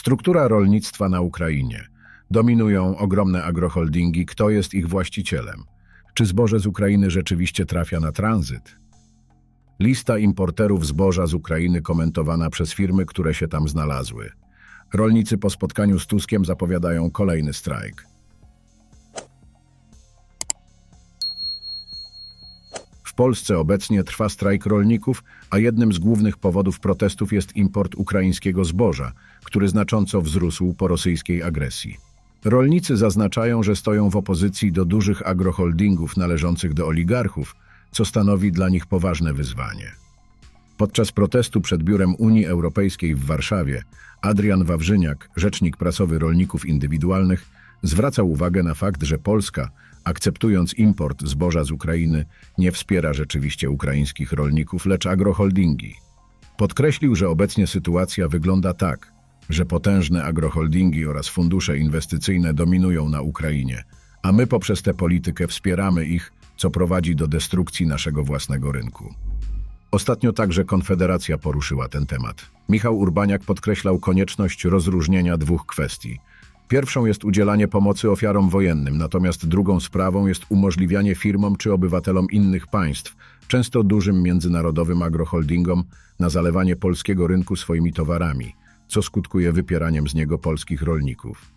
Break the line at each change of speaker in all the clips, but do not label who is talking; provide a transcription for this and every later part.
Struktura rolnictwa na Ukrainie. Dominują ogromne agroholdingi. Kto jest ich właścicielem? Czy zboże z Ukrainy rzeczywiście trafia na tranzyt? Lista importerów zboża z Ukrainy komentowana przez firmy, które się tam znalazły. Rolnicy po spotkaniu z Tuskiem zapowiadają kolejny strajk. Polsce obecnie trwa strajk rolników, a jednym z głównych powodów protestów jest import ukraińskiego zboża, który znacząco wzrósł po rosyjskiej agresji. Rolnicy zaznaczają, że stoją w opozycji do dużych agroholdingów należących do oligarchów, co stanowi dla nich poważne wyzwanie. Podczas protestu przed biurem Unii Europejskiej w Warszawie Adrian Wawrzyniak, rzecznik prasowy rolników indywidualnych, zwracał uwagę na fakt, że Polska, akceptując import zboża z Ukrainy, nie wspiera rzeczywiście ukraińskich rolników, lecz agroholdingi. Podkreślił, że obecnie sytuacja wygląda tak, że potężne agroholdingi oraz fundusze inwestycyjne dominują na Ukrainie, a my poprzez tę politykę wspieramy ich, co prowadzi do destrukcji naszego własnego rynku. Ostatnio także Konfederacja poruszyła ten temat. Michał Urbaniak podkreślał konieczność rozróżnienia dwóch kwestii. Pierwszą jest udzielanie pomocy ofiarom wojennym, natomiast drugą sprawą jest umożliwianie firmom czy obywatelom innych państw, często dużym międzynarodowym agroholdingom, na zalewanie polskiego rynku swoimi towarami, co skutkuje wypieraniem z niego polskich rolników.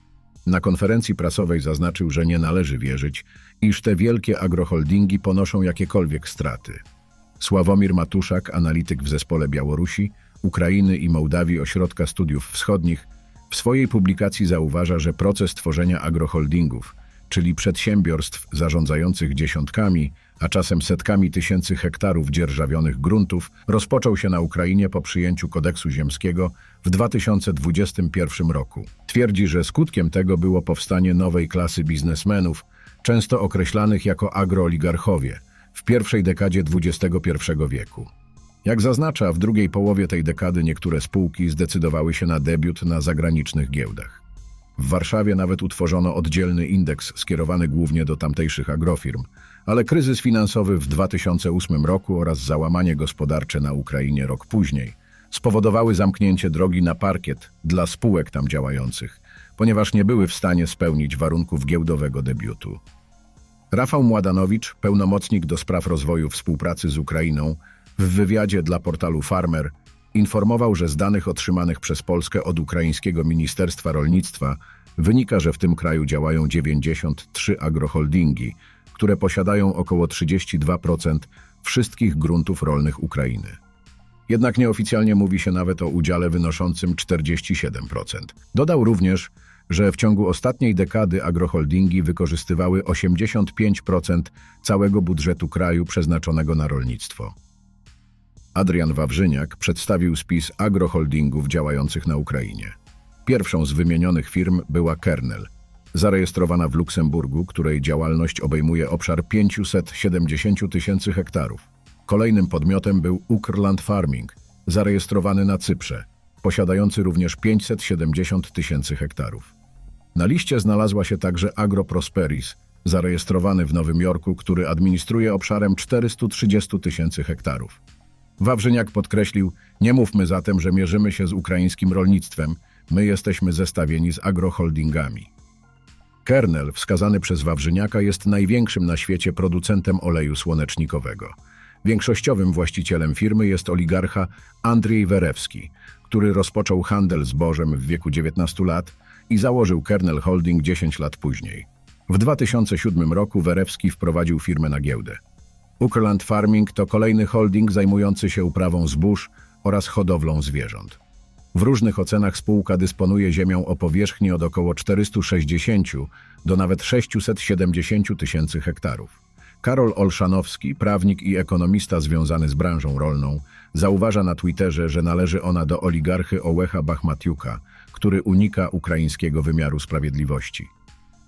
Na konferencji prasowej zaznaczył, że nie należy wierzyć, iż te wielkie agroholdingi ponoszą jakiekolwiek straty. Sławomir Matuszak, analityk w zespole Białorusi, Ukrainy i Mołdawii Ośrodka Studiów Wschodnich, w swojej publikacji zauważa, że proces tworzenia agroholdingów, czyli przedsiębiorstw zarządzających dziesiątkami, a czasem setkami tysięcy hektarów dzierżawionych gruntów, rozpoczął się na Ukrainie po przyjęciu kodeksu ziemskiego w 2021 roku. Twierdzi, że skutkiem tego było powstanie nowej klasy biznesmenów, często określanych jako agrooligarchowie, w pierwszej dekadzie XXI wieku. Jak zaznacza, w drugiej połowie tej dekady niektóre spółki zdecydowały się na debiut na zagranicznych giełdach. W Warszawie nawet utworzono oddzielny indeks skierowany głównie do tamtejszych agrofirm, ale kryzys finansowy w 2008 roku oraz załamanie gospodarcze na Ukrainie rok później spowodowały zamknięcie drogi na parkiet dla spółek tam działających, ponieważ nie były w stanie spełnić warunków giełdowego debiutu. Rafał Mładanowicz, pełnomocnik do spraw rozwoju współpracy z Ukrainą, w wywiadzie dla portalu Farmer informował, że z danych otrzymanych przez Polskę od ukraińskiego Ministerstwa Rolnictwa wynika, że w tym kraju działają 93 agroholdingi, które posiadają około 32% wszystkich gruntów rolnych Ukrainy. Jednak nieoficjalnie mówi się nawet o udziale wynoszącym 47%. Dodał również, że w ciągu ostatniej dekady agroholdingi wykorzystywały 85% całego budżetu kraju przeznaczonego na rolnictwo. Adrian Wawrzyniak przedstawił spis agroholdingów działających na Ukrainie. Pierwszą z wymienionych firm była Kernel, zarejestrowana w Luksemburgu, której działalność obejmuje obszar 570 tysięcy hektarów. Kolejnym podmiotem był Ukrland Farming, zarejestrowany na Cyprze, posiadający również 570 tysięcy hektarów. Na liście znalazła się także AgroProsperis, zarejestrowany w Nowym Jorku, który administruje obszarem 430 tysięcy hektarów. Wawrzyniak podkreślił, nie mówmy zatem, że mierzymy się z ukraińskim rolnictwem, my jesteśmy zestawieni z agroholdingami. Kernel, wskazany przez Wawrzyniaka, jest największym na świecie producentem oleju słonecznikowego. Większościowym właścicielem firmy jest oligarcha Andrzej Werewski, który rozpoczął handel zbożem w wieku 19 lat i założył Kernel Holding 10 lat później. W 2007 roku Werewski wprowadził firmę na giełdę. Ukrland Farming to kolejny holding zajmujący się uprawą zbóż oraz hodowlą zwierząt. W różnych ocenach spółka dysponuje ziemią o powierzchni od około 460 do nawet 670 tysięcy hektarów. Karol Olszanowski, prawnik i ekonomista związany z branżą rolną, zauważa na Twitterze, że należy ona do oligarchy Ołecha Bachmatiuka, który unika ukraińskiego wymiaru sprawiedliwości.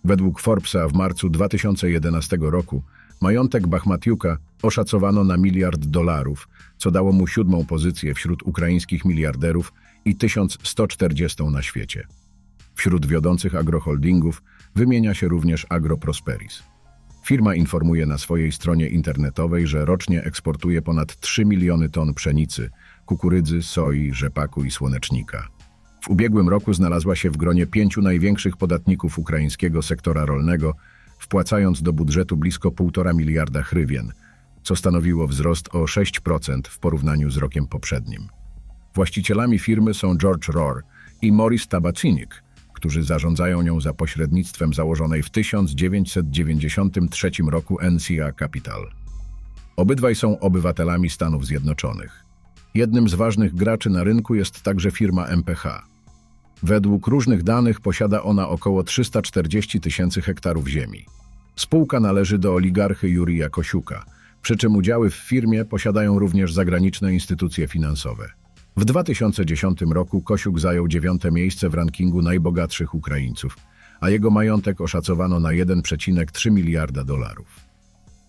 Według Forbesa w marcu 2011 roku majątek Bachmatiuka oszacowano na miliard dolarów, co dało mu siódmą pozycję wśród ukraińskich miliarderów i 1140 na świecie. Wśród wiodących agroholdingów wymienia się również AgroProsperis. Firma informuje na swojej stronie internetowej, że rocznie eksportuje ponad 3 miliony ton pszenicy, kukurydzy, soi, rzepaku i słonecznika. W ubiegłym roku znalazła się w gronie pięciu największych podatników ukraińskiego sektora rolnego, wpłacając do budżetu blisko 1,5 miliarda hrywien, co stanowiło wzrost o 6% w porównaniu z rokiem poprzednim. Właścicielami firmy są George Rohr i Morris Tabacinik, którzy zarządzają nią za pośrednictwem założonej w 1993 roku NCA Capital. Obydwaj są obywatelami Stanów Zjednoczonych. Jednym z ważnych graczy na rynku jest także firma MPH. Według różnych danych posiada ona około 340 tysięcy hektarów ziemi. Spółka należy do oligarchy Jurija Kosiuka, przy czym udziały w firmie posiadają również zagraniczne instytucje finansowe. W 2010 roku Kosiuk zajął dziewiąte miejsce w rankingu najbogatszych Ukraińców, a jego majątek oszacowano na 1,3 miliarda dolarów.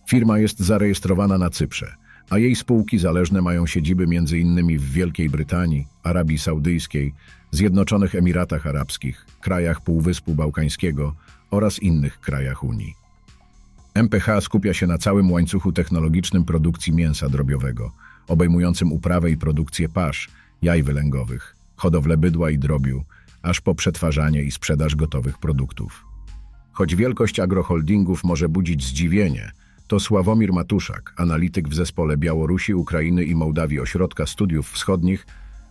Firma jest zarejestrowana na Cyprze, a jej spółki zależne mają siedziby m.in. w Wielkiej Brytanii, Arabii Saudyjskiej, Zjednoczonych Emiratach Arabskich, krajach Półwyspu Bałkańskiego oraz innych krajach Unii. MPH skupia się na całym łańcuchu technologicznym produkcji mięsa drobiowego, obejmującym uprawę i produkcję pasz, jaj wylęgowych, hodowlę bydła i drobiu, aż po przetwarzanie i sprzedaż gotowych produktów. Choć wielkość agroholdingów może budzić zdziwienie, to Sławomir Matuszak, analityk w zespole Białorusi, Ukrainy i Mołdawii Ośrodka Studiów Wschodnich,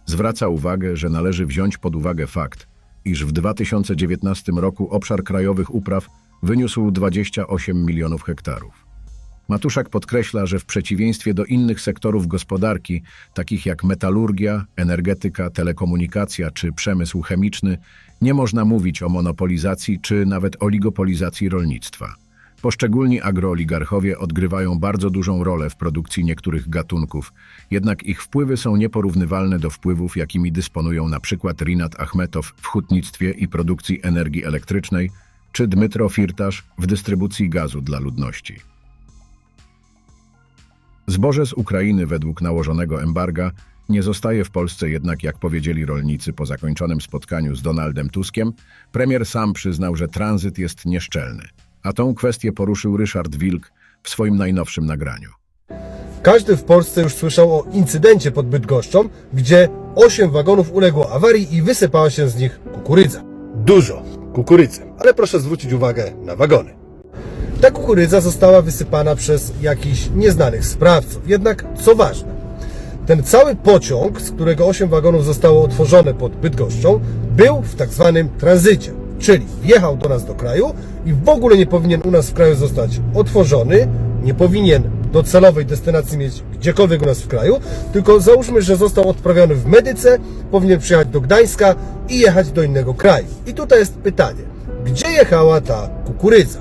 zwraca uwagę, że należy wziąć pod uwagę fakt, iż w 2019 roku obszar krajowych upraw wyniósł 28 milionów hektarów. Matuszak podkreśla, że w przeciwieństwie do innych sektorów gospodarki, takich jak metalurgia, energetyka, telekomunikacja czy przemysł chemiczny, nie można mówić o monopolizacji czy nawet oligopolizacji rolnictwa. Poszczególni agrooligarchowie odgrywają bardzo dużą rolę w produkcji niektórych gatunków, jednak ich wpływy są nieporównywalne do wpływów, jakimi dysponują przykład Rinat Achmetow w hutnictwie i produkcji energii elektrycznej, czy Dmytro Firtasz w dystrybucji gazu dla ludności. Zboże z Ukrainy według nałożonego embarga nie zostaje w Polsce jednak, jak powiedzieli rolnicy po zakończonym spotkaniu z Donaldem Tuskiem, premier sam przyznał, że tranzyt jest nieszczelny. A tą kwestię poruszył Ryszard Wilk w swoim najnowszym nagraniu.
Każdy w Polsce już słyszał o incydencie pod Bydgoszczą, gdzie 8 wagonów uległo awarii i wysypała się z nich kukurydza. Dużo kukurydzy, ale proszę zwrócić uwagę na wagony. Ta kukurydza została wysypana przez jakichś nieznanych sprawców. Jednak co ważne, ten cały pociąg, z którego 8 wagonów zostało otworzone pod Bydgoszczą, był w tak zwanym tranzycie, czyli wjechał do nas do kraju i w ogóle nie powinien u nas w kraju zostać otworzony, nie powinien do celowej destynacji mieć gdziekolwiek u nas w kraju, tylko załóżmy, że został odprawiony w Medyce, powinien przyjechać do Gdańska i jechać do innego kraju. I tutaj jest pytanie, gdzie jechała ta kukurydza?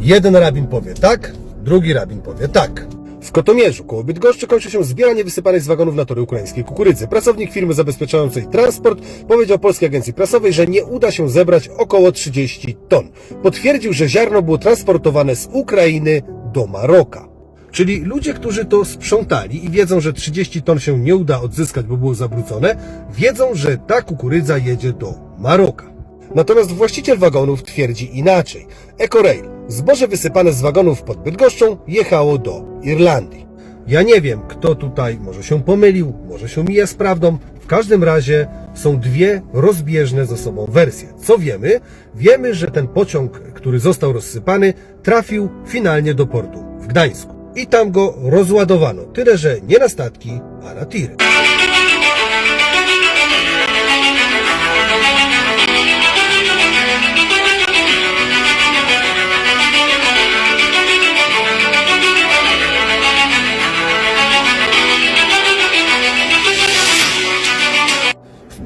Jeden rabin powie tak, drugi rabin powie tak. W Kotomierzu koło Bydgoszczy kończy się zbieranie wysypanej z wagonów na tory ukraińskiej kukurydzy. Pracownik firmy zabezpieczającej transport powiedział Polskiej Agencji Prasowej, że nie uda się zebrać około 30 ton. Potwierdził, że ziarno było transportowane z Ukrainy do Maroka. Czyli ludzie, którzy to sprzątali i wiedzą, że 30 ton się nie uda odzyskać, bo było zabrudzone, wiedzą, że ta kukurydza jedzie do Maroka. Natomiast właściciel wagonów twierdzi inaczej. EcoRail, zboże wysypane z wagonów pod Bydgoszczą, jechało do Irlandii. Ja nie wiem, kto tutaj może się pomylił, może się mija z prawdą. W każdym razie są dwie rozbieżne ze sobą wersje. Co wiemy? Wiemy, że ten pociąg, który został rozsypany, trafił finalnie do portu w Gdańsku. I tam go rozładowano. Tyle, że nie na statki, a na tiry.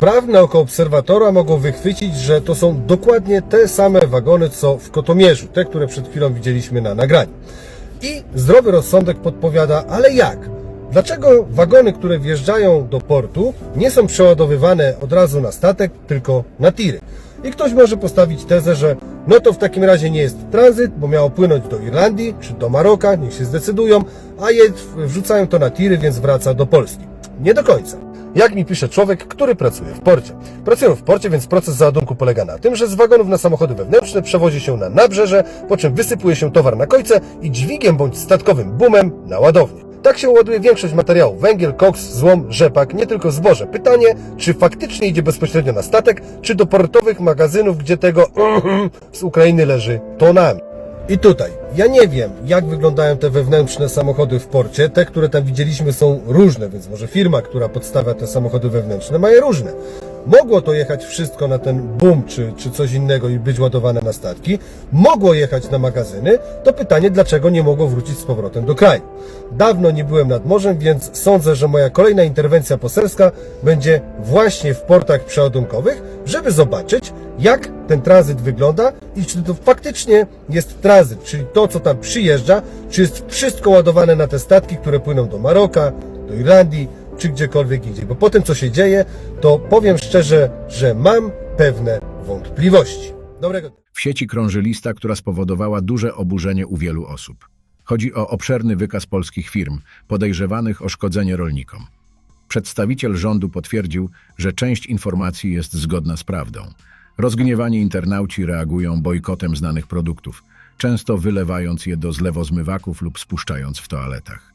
Wprawne oko obserwatora mogą wychwycić, że to są dokładnie te same wagony, co w Kotomierzu, te, które przed chwilą widzieliśmy na nagraniu. I zdrowy rozsądek podpowiada, ale jak? Dlaczego wagony, które wjeżdżają do portu, nie są przeładowywane od razu na statek, tylko na tiry? I ktoś może postawić tezę, że no to w takim razie nie jest tranzyt, bo miało płynąć do Irlandii czy do Maroka, niech się zdecydują, a je wrzucają to na tiry, więc wraca do Polski. Nie do końca. Jak mi pisze człowiek, który pracuje w porcie. Pracują w porcie, więc proces załadunku polega na tym, że z wagonów na samochody wewnętrzne przewozi się na nabrzeże, po czym wysypuje się towar na kojce i dźwigiem bądź statkowym boomem na ładownię. Tak się ładuje większość materiałów. Węgiel, koks, złom, rzepak, nie tylko zboże. Pytanie, czy faktycznie idzie bezpośrednio na statek, czy do portowych magazynów, gdzie tego z Ukrainy leży tonami. I tutaj, ja nie wiem, jak wyglądają te wewnętrzne samochody w porcie. Te, które tam widzieliśmy, są różne, więc może firma, która podstawia te samochody wewnętrzne, ma je różne. Mogło to jechać wszystko na ten boom czy, czy coś innego i być ładowane na statki. Mogło jechać na magazyny. To pytanie, dlaczego nie mogło wrócić z powrotem do kraju. Dawno nie byłem nad morzem, więc sądzę, że moja kolejna interwencja poselska będzie właśnie w portach przeładunkowych, żeby zobaczyć, jak ten tranzyt wygląda i czy to faktycznie jest tranzyt, czyli to, co tam przyjeżdża, czy jest wszystko ładowane na te statki, które płyną do Maroka, do Irlandii, czy gdziekolwiek indziej. Bo po tym, co się dzieje, to powiem szczerze, że mam pewne wątpliwości. Dobrego.
W sieci krąży lista, która spowodowała duże oburzenie u wielu osób. Chodzi o obszerny wykaz polskich firm podejrzewanych o szkodzenie rolnikom. Przedstawiciel rządu potwierdził, że część informacji jest zgodna z prawdą. Rozgniewani internauci reagują bojkotem znanych produktów, często wylewając je do zlewozmywaków lub spuszczając w toaletach.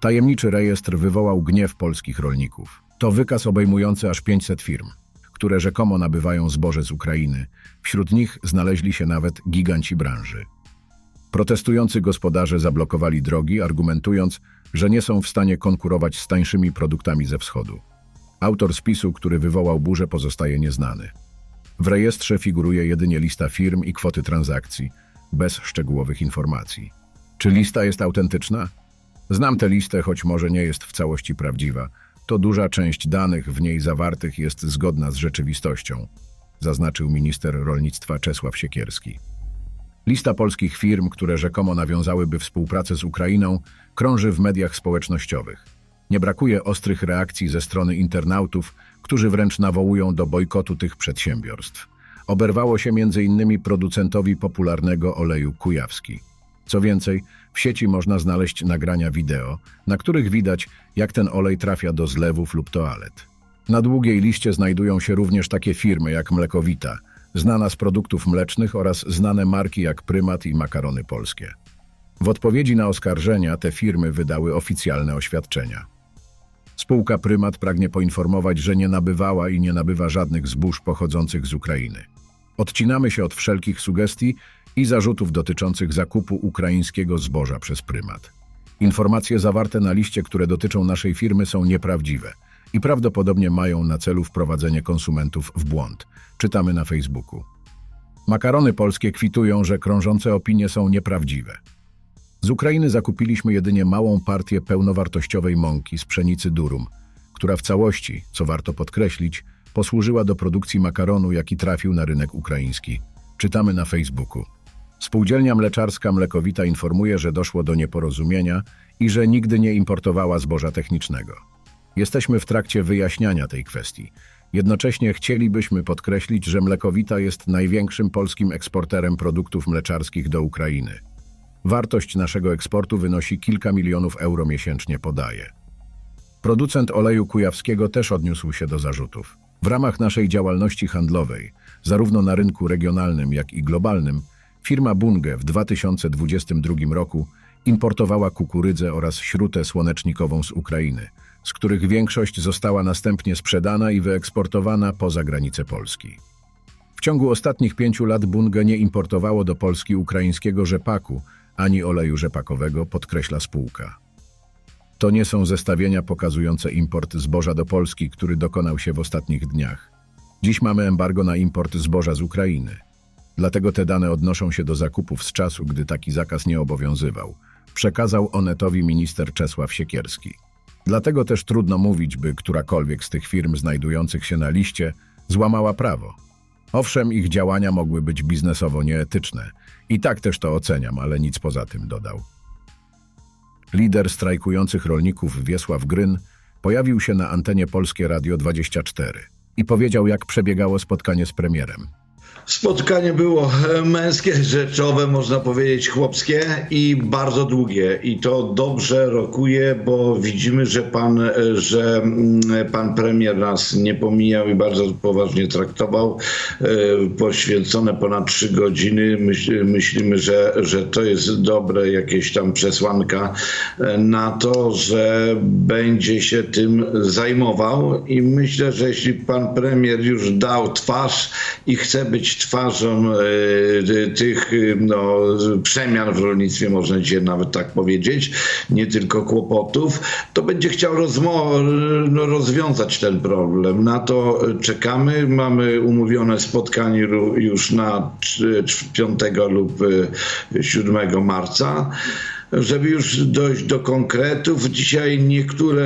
Tajemniczy rejestr wywołał gniew polskich rolników. To wykaz obejmujący aż 500 firm, które rzekomo nabywają zboże z Ukrainy. Wśród nich znaleźli się nawet giganci branży. Protestujący gospodarze zablokowali drogi, argumentując, że nie są w stanie konkurować z tańszymi produktami ze wschodu. Autor spisu, który wywołał burzę, pozostaje nieznany. W rejestrze figuruje jedynie lista firm i kwoty transakcji, bez szczegółowych informacji. Czy lista jest autentyczna? Znam tę listę, choć może nie jest w całości prawdziwa. To duża część danych w niej zawartych jest zgodna z rzeczywistością, zaznaczył minister rolnictwa Czesław Siekierski. Lista polskich firm, które rzekomo nawiązałyby współpracę z Ukrainą, krąży w mediach społecznościowych. Nie brakuje ostrych reakcji ze strony internautów, którzy wręcz nawołują do bojkotu tych przedsiębiorstw. Oberwało się m.in. producentowi popularnego oleju kujawski. Co więcej, w sieci można znaleźć nagrania wideo, na których widać, jak ten olej trafia do zlewów lub toalet. Na długiej liście znajdują się również takie firmy jak Mlekowita, znana z produktów mlecznych oraz znane marki jak Prymat i Makarony Polskie. W odpowiedzi na oskarżenia te firmy wydały oficjalne oświadczenia. Spółka Prymat pragnie poinformować, że nie nabywała i nie nabywa żadnych zbóż pochodzących z Ukrainy. Odcinamy się od wszelkich sugestii i zarzutów dotyczących zakupu ukraińskiego zboża przez Prymat. Informacje zawarte na liście, które dotyczą naszej firmy są nieprawdziwe i prawdopodobnie mają na celu wprowadzenie konsumentów w błąd. Czytamy na Facebooku. Makarony polskie kwitują, że krążące opinie są nieprawdziwe. Z Ukrainy zakupiliśmy jedynie małą partię pełnowartościowej mąki z pszenicy durum, która w całości, co warto podkreślić, posłużyła do produkcji makaronu, jaki trafił na rynek ukraiński. Czytamy na Facebooku. Spółdzielnia mleczarska Mlekowita informuje, że doszło do nieporozumienia i że nigdy nie importowała zboża technicznego. Jesteśmy w trakcie wyjaśniania tej kwestii. Jednocześnie chcielibyśmy podkreślić, że Mlekowita jest największym polskim eksporterem produktów mleczarskich do Ukrainy. Wartość naszego eksportu wynosi kilka milionów euro miesięcznie, podaje. Producent oleju kujawskiego też odniósł się do zarzutów. W ramach naszej działalności handlowej, zarówno na rynku regionalnym, jak i globalnym, firma Bunge w 2022 roku importowała kukurydzę oraz śrutę słonecznikową z Ukrainy, z których większość została następnie sprzedana i wyeksportowana poza granice Polski. W ciągu ostatnich pięciu lat Bunge nie importowało do Polski ukraińskiego rzepaku ani oleju rzepakowego, podkreśla spółka. To nie są zestawienia pokazujące import zboża do Polski, który dokonał się w ostatnich dniach. Dziś mamy embargo na import zboża z Ukrainy. Dlatego te dane odnoszą się do zakupów z czasu, gdy taki zakaz nie obowiązywał. Przekazał Onetowi minister Czesław Siekierski. Dlatego też trudno mówić, by którakolwiek z tych firm znajdujących się na liście złamała prawo. Owszem, ich działania mogły być biznesowo nieetyczne. I tak też to oceniam, ale nic poza tym dodał. Lider strajkujących rolników Wiesław Gryn pojawił się na antenie Polskie Radio 24 i powiedział, jak przebiegało spotkanie z premierem.
Spotkanie było e, męskie, rzeczowe, można powiedzieć chłopskie i bardzo długie. I to dobrze rokuje, bo widzimy, że pan, e, że mm, pan premier nas nie pomijał i bardzo poważnie traktował. E, Poświęcone ponad trzy godziny. Myśl, myślimy, że, że to jest dobre jakieś tam przesłanka e, na to, że będzie się tym zajmował i myślę, że jeśli pan premier już dał twarz i chce być twarzą e, tych e, no, przemian w rolnictwie, można dzisiaj nawet tak powiedzieć, nie tylko kłopotów, to będzie chciał no, rozwiązać ten problem. Na to czekamy. Mamy umówione spotkanie już na trz- trz- 5 lub e, 7 marca żeby już dojść do konkretów. Dzisiaj niektóre,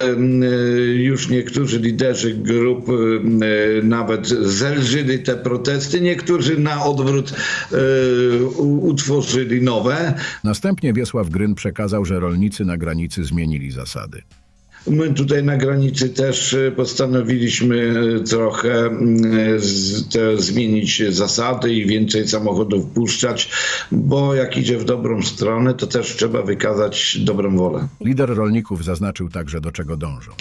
e, już niektórzy liderzy grup e, nawet zelżyli te protesty, niektórzy na odwrót e, utworzyli nowe.
Następnie Wiesław Gryn przekazał, że rolnicy na granicy zmienili zasady.
My tutaj na granicy też e, postanowiliśmy e, trochę mm, z- te, zmienić zasady i więcej samochodów puszczać, bo jak idzie w dobrą stronę, to też trzeba wykazać dobrą wolę.
Lider rolników zaznaczył także, do czego dążą.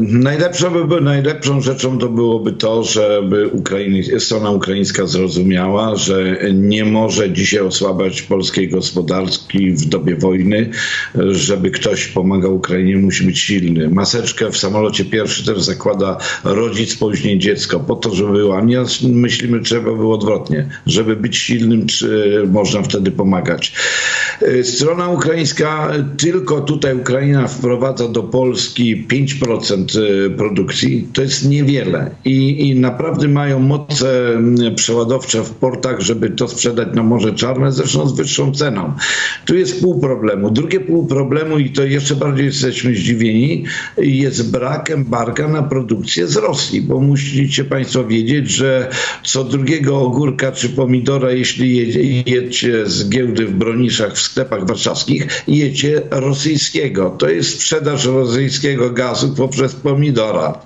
Najlepszą, by, by- najlepszą rzeczą to byłoby to, żeby Ukrainy, strona ukraińska zrozumiała, że nie może dzisiaj osłabiać polskiej gospodarki w dobie wojny. Żeby ktoś pomagał Ukrainie, musi być silny. Maseczkę w samolocie pierwszy też zakłada rodzic, później dziecko, po to, żeby było. A nie myślimy, trzeba było odwrotnie. Żeby być silnym, czy można wtedy pomagać. Y, Strona ukraińska, tylko tutaj Ukraina wprowadza do Polski 5% y, produkcji. To jest niewiele i, i naprawdę mają moce przeładowcze w portach, żeby to sprzedać na Morze Czarne, zresztą z wyższą ceną. Tu jest pół problemu. Drugie pół problemu i to jeszcze bardziej jesteśmy zdziwieni, jest brak embarga na produkcję z Rosji, bo musicie Państwo wiedzieć, że co drugiego ogórka czy pomidora, jeśli jecie z giełdy w Broniszach w sklepach warszawskich, jecie rosyjskiego. To jest sprzedaż rosyjskiego gazu poprzez pomidora.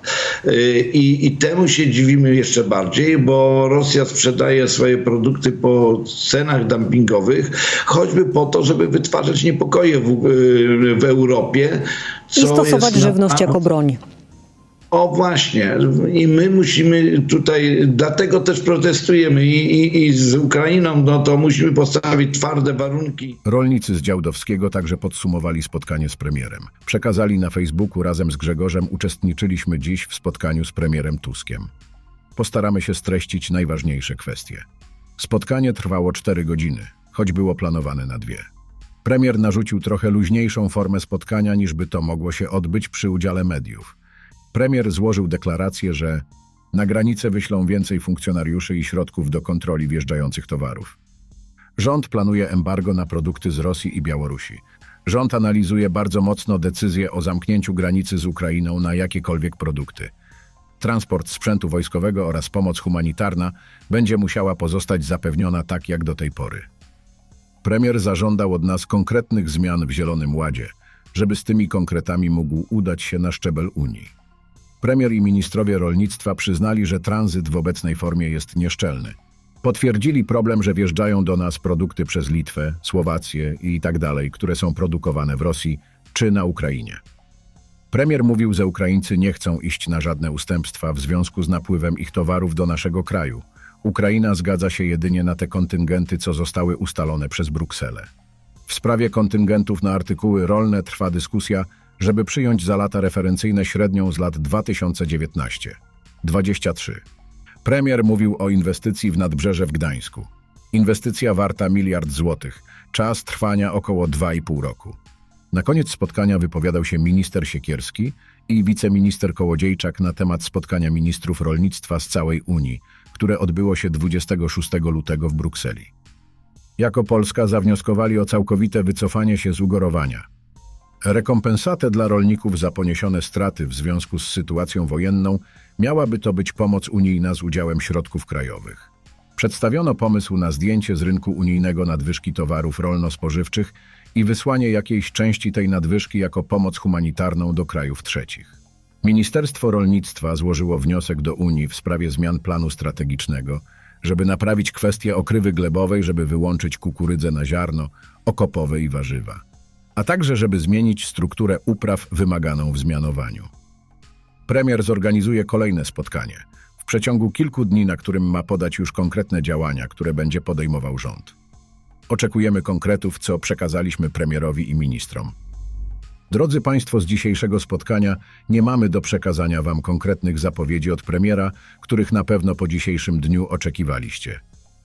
Yy, I, I temu się dziwimy jeszcze bardziej, bo Rosja sprzedaje swoje produkty po cenach dumpingowych, choćby po to, żeby wytwarzać niepokoje w, yy, w Europie.
I
co
stosować
na-
żywność jako broń.
o właśnie. I my musimy tutaj, dlatego też protestujemy i, i, i z Ukrainą, no to musimy postawić twarde warunki.
Rolnicy z Działdowskiego także podsumowali spotkanie z premierem. Przekazali na Facebooku razem z Grzegorzem uczestniczyliśmy dziś w spotkaniu z premierem Tuskiem. Postaramy się streścić najważniejsze kwestie. Spotkanie trwało 4 godziny, choć było planowane na dwie. Premier narzucił trochę luźniejszą formę spotkania, niż by to mogło się odbyć przy udziale mediów. Premier złożył deklarację, że na granicę wyślą więcej funkcjonariuszy i środków do kontroli wjeżdżających towarów. Rząd planuje embargo na produkty z Rosji i Białorusi. Rząd analizuje bardzo mocno decyzję o zamknięciu granicy z Ukrainą na jakiekolwiek produkty. Transport sprzętu wojskowego oraz pomoc humanitarna będzie musiała pozostać zapewniona tak jak do tej pory. Premier zażądał od nas konkretnych zmian w Zielonym Ładzie, żeby z tymi konkretami mógł udać się na szczebel Unii. Premier i ministrowie rolnictwa przyznali, że tranzyt w obecnej formie jest nieszczelny. Potwierdzili problem, że wjeżdżają do nas produkty przez Litwę, Słowację i tak dalej, które są produkowane w Rosji czy na Ukrainie. Premier mówił, że Ukraińcy nie chcą iść na żadne ustępstwa w związku z napływem ich towarów do naszego kraju. Ukraina zgadza się jedynie na te kontyngenty, co zostały ustalone przez Brukselę. W sprawie kontyngentów na artykuły rolne trwa dyskusja, żeby przyjąć za lata referencyjne średnią z lat 2019-23. Premier mówił o inwestycji w nadbrzeże w Gdańsku. Inwestycja warta miliard złotych, czas trwania około 2,5 roku. Na koniec spotkania wypowiadał się minister Siekierski i wiceminister Kołodziejczak na temat spotkania ministrów rolnictwa z całej Unii, które odbyło się 26 lutego w Brukseli. Jako Polska zawnioskowali o całkowite wycofanie się z ugorowania. Rekompensatę dla rolników za poniesione straty w związku z sytuacją wojenną miałaby to być pomoc unijna z udziałem środków krajowych. Przedstawiono pomysł na zdjęcie z rynku unijnego nadwyżki towarów rolno-spożywczych i wysłanie jakiejś części tej nadwyżki jako pomoc humanitarną do krajów trzecich. Ministerstwo Rolnictwa złożyło wniosek do Unii w sprawie zmian planu strategicznego, żeby naprawić kwestię okrywy glebowej, żeby wyłączyć kukurydzę na ziarno, okopowe i warzywa, a także żeby zmienić strukturę upraw wymaganą w zmianowaniu. Premier zorganizuje kolejne spotkanie w przeciągu kilku dni, na którym ma podać już konkretne działania, które będzie podejmował rząd. Oczekujemy konkretów, co przekazaliśmy premierowi i ministrom. Drodzy Państwo, z dzisiejszego spotkania nie mamy do przekazania Wam konkretnych zapowiedzi od premiera, których na pewno po dzisiejszym dniu oczekiwaliście.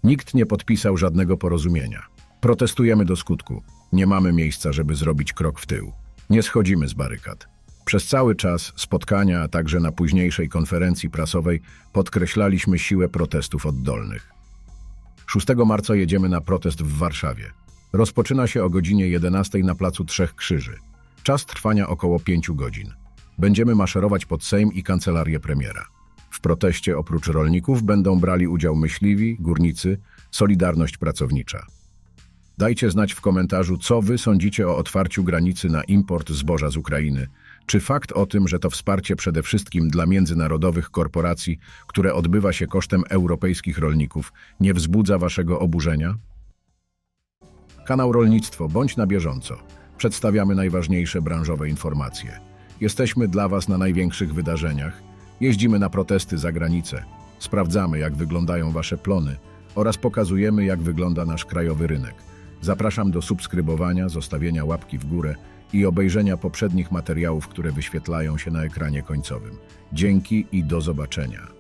Nikt nie podpisał żadnego porozumienia. Protestujemy do skutku. Nie mamy miejsca, żeby zrobić krok w tył. Nie schodzimy z barykad. Przez cały czas spotkania, a także na późniejszej konferencji prasowej podkreślaliśmy siłę protestów oddolnych. 6 marca jedziemy na protest w Warszawie. Rozpoczyna się o godzinie 11 na Placu Trzech Krzyży. Czas trwania około 5 godzin. Będziemy maszerować pod Sejm i kancelarię premiera. W proteście oprócz rolników będą brali udział myśliwi, górnicy, Solidarność Pracownicza. Dajcie znać w komentarzu, co wy sądzicie o otwarciu granicy na import zboża z Ukrainy. Czy fakt o tym, że to wsparcie przede wszystkim dla międzynarodowych korporacji, które odbywa się kosztem europejskich rolników, nie wzbudza waszego oburzenia? Kanał Rolnictwo, bądź na bieżąco. Przedstawiamy najważniejsze branżowe informacje. Jesteśmy dla Was na największych wydarzeniach. Jeździmy na protesty za granicę. Sprawdzamy, jak wyglądają Wasze plony oraz pokazujemy, jak wygląda nasz krajowy rynek. Zapraszam do subskrybowania, zostawienia łapki w górę i obejrzenia poprzednich materiałów, które wyświetlają się na ekranie końcowym. Dzięki i do zobaczenia.